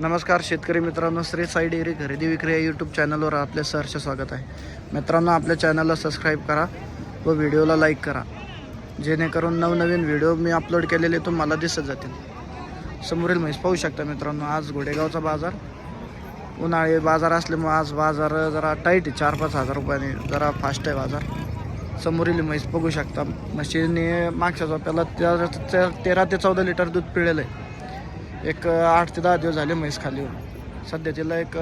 नमस्कार शेतकरी मित्रांनो श्री साई डेअरी खरेदी विक्री या यूट्यूब चॅनलवर आपले सहर्ष स्वागत आहे. मित्रांनो आपल्या चॅनलला सबस्क्राईब करा व व्हिडिओला लाईक करा. जेणेकरून नवनवीन व्हिडिओ मी अपलोड केलेले तुम्हाला दिसत जातील. समोरील म्हैस पाहू शकता मित्रांनो आज घोडेगावचा बाजार. उन्हाळी बाजार असल्यामुळे आज बाजार जरा टाईट आहे चार पाच हजार रुपयाने जरा फास्ट आहे बाजार. समोरील म्हैस बघू शकता म्हशीने मागच्या झोप्याला तेरा ते- तेरा ते चौदा लिटर दूध पिळेलं आहे एक आठ ते दहा दिवस झाले म्हैस खाली सध्या तिला एक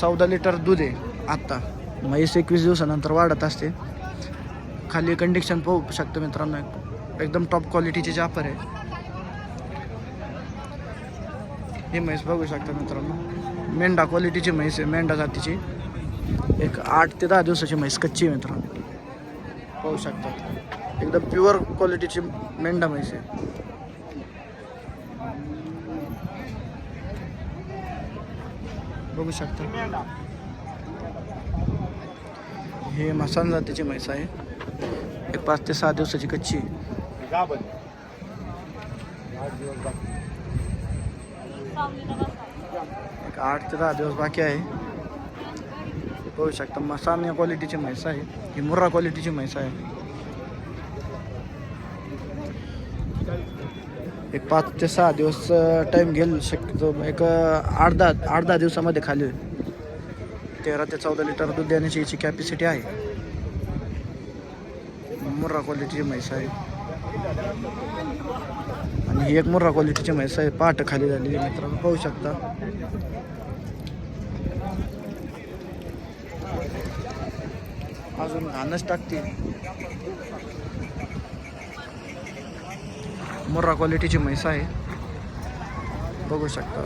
चौदा लिटर दूध आहे आत्ता. म्हैस एकवीस दिवसानंतर वाढत असते. खाली कंडिक्शन पाहू शकतो मित्रांनो एकदम टॉप क्वालिटीची जापर आहे. ही म्हैस बघू शकता मित्रांनो. मेंढा क्वालिटीची म्हैस आहे मेंढा जातीची. एक आठ ते दहा दिवसाची म्हैस कच्ची आहे मित्रांनो. पाहू शकता. एकदम प्युअर क्वालिटीची मेंढा म्हैस आहे. बघू शकता. हे मसान जातीची म्हैस आहे. एक पाच ते सहा दिवसाची कच्ची. एक आठ ते दहा दिवस बाकी आहे. बघू शकता मसान या क्वालिटीची म्हैस आहे. ही मुर्रा क्वालिटीची म्हैस आहे. एक पाच ते सहा दिवस टाईम घेईल शक्यतो. एक आठ दहा आठ दहा दिवसामध्ये खाली होईल. तेरा ते चौदा लिटर दूध देण्याची याची कॅपॅसिटी आहे. मुर्रा क्वालिटीची म्हैस आहे. आणि ही एक मुर्रा क्वालिटीची म्हैस आहे. पाठ खाली झालेली मित्रांनो. पाहू शकता. अजून घाणच टाकते मुर्रा क्वालिटीची म्हैस आहे. बघू शकता.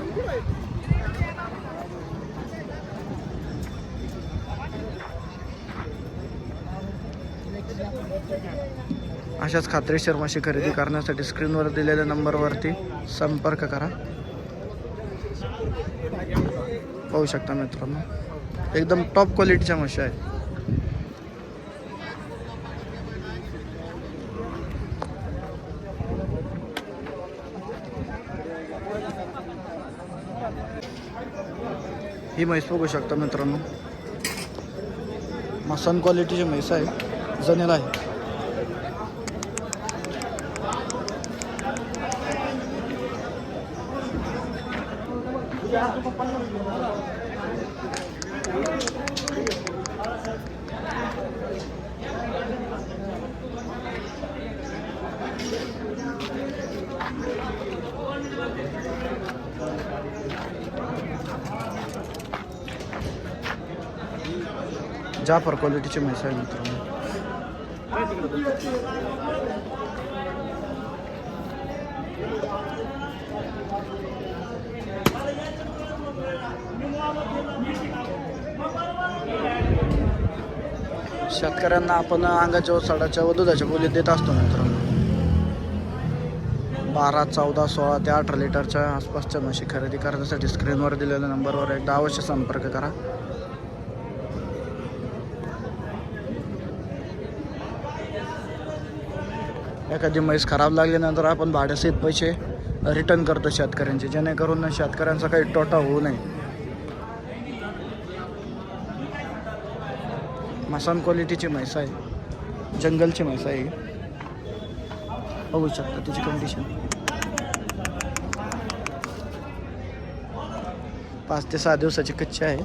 अशाच खात्रीशीर म्हशी खरेदी करण्यासाठी स्क्रीनवर दिलेल्या नंबरवरती संपर्क करा. पाहू शकता मित्रांनो. एकदम टॉप क्वालिटीच्या म्हशी आहे ही म्हैस बघू शकता मित्रांनो. मसन क्वालिटीची म्हैस आहे जनेल आहे. जाफर क्वालिटीचे म्हैस आहे मित्रांनो शेतकऱ्यांना आपण अंगाच्या साडाच्या व दुधाच्या बोलीत देत असतो मित्रांनो. बारा चौदा सोळा ते अठरा लिटरच्या आसपासच्या म्हशी खरेदी करण्यासाठी स्क्रीनवर दिलेल्या नंबरवर एकदा अवश्य संपर्क करा. एखादी म्हैस खराब लागल्यानंतर आपण भाड्यासहित पैसे रिटर्न करतो शेतकऱ्यांचे. जेणेकरून शेतकऱ्यांचा काही तोटा होऊ नये. मसान क्वालिटीची म्हैस आहे. जंगलची म्हैस आहे बघू शकता तिची कंडिशन पाच ते सहा दिवसाची कच्ची आहे.